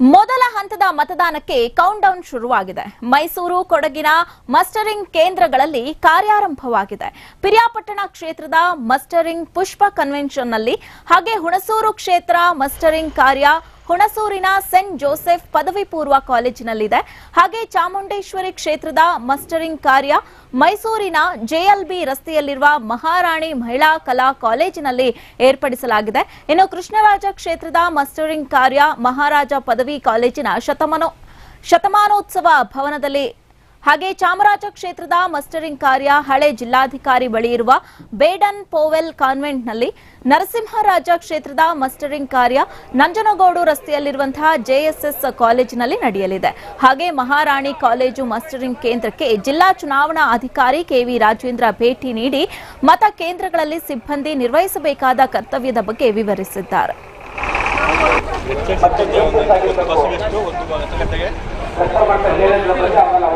ಮೊದಲ ಹಂತದ ಮತದಾನಕ್ಕೆ ಕೌಂಟ್ ಡೌನ್ ಶುರುವಾಗಿದೆ. ಮೈಸೂರು, ಕೊಡಗಿನ ಮಸ್ಟರಿಂಗ್ ಕೇಂದ್ರಗಳಲ್ಲಿ ಕಾರ್ಯಾರಂಭವಾಗಿದೆ. ಪಿರಿಯಾಪಟ್ಟಣ ಕ್ಷೇತ್ರದ ಮಸ್ಟರಿಂಗ್ ಪುಷ್ಪ ಕನ್ವೆನ್ಷನ್ನಲ್ಲಿ ಹಾಗೆ ಹುಣಸೂರು ಕ್ಷೇತ್ರ ಮಸ್ಟರಿಂಗ್ ಕಾರ್ಯ ಹುಣಸೂರಿನ ಸೆಂಟ್ ಜೋಸೆಫ್ ಪದವಿ ಪೂರ್ವ ಕಾಲೇಜಿನಲ್ಲಿದೆ. ಹಾಗೆ ಚಾಮುಂಡೇಶ್ವರಿ ಕ್ಷೇತ್ರದ ಮಸ್ಟರಿಂಗ್ ಕಾರ್ಯ ಮೈಸೂರಿನ ಜೆಎಲ್ಬಿ ರಸ್ತೆಯಲ್ಲಿರುವ ಮಹಾರಾಣಿ ಮಹಿಳಾ ಕಲಾ ಕಾಲೇಜಿನಲ್ಲಿ ಏರ್ಪಡಿಸಲಾಗಿದೆ. ಇನ್ನು ಕೃಷ್ಣರಾಜ ಕ್ಷೇತ್ರದ ಮಸ್ಟರಿಂಗ್ ಕಾರ್ಯ ಮಹಾರಾಜ ಪದವಿ ಕಾಲೇಜಿನ ಶತಮಾನೋ ಶತಮಾನೋತ್ಸವ ಭವನದಲ್ಲಿ ಹಾಗೆ ಚಾಮರಾಜ ಕ್ಷೇತ್ರದ ಮಸ್ಟರಿಂಗ್ ಕಾರ್ಯ ಹಳೆ ಜಿಲ್ಲಾಧಿಕಾರಿ ಬಳಿ ಇರುವ ಬೇಡನ್ ಪೋವೆಲ್ ಕಾನ್ವೆಂಟ್ನಲ್ಲಿ ನರಸಿಂಹರಾಜ ಕ್ಷೇತ್ರದ ಮಸ್ಟರಿಂಗ್ ಕಾರ್ಯ ನಂಜನಗೂಡು ರಸ್ತೆಯಲ್ಲಿರುವಂತಹ ಜೆಎಸ್ಎಸ್ ಕಾಲೇಜಿನಲ್ಲಿ ನಡೆಯಲಿದೆ. ಹಾಗೆ ಮಹಾರಾಣಿ ಕಾಲೇಜು ಮಸ್ಟರಿಂಗ್ ಕೇಂದ್ರಕ್ಕೆ ಜಿಲ್ಲಾ ಚುನಾವಣಾ ಅಧಿಕಾರಿ ಕೆವಿ ರಾಜೇಂದ್ರ ಭೇಟಿ ನೀಡಿ ಮತ ಕೇಂದ್ರಗಳಲ್ಲಿ ಸಿಬ್ಬಂದಿ ನಿರ್ವಹಿಸಬೇಕಾದ ಕರ್ತವ್ಯದ ಬಗ್ಗೆ ವಿವರಿಸಿದ್ದಾರೆ. ಒಂದು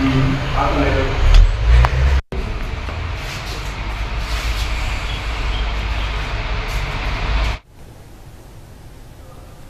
Mm-hmm. I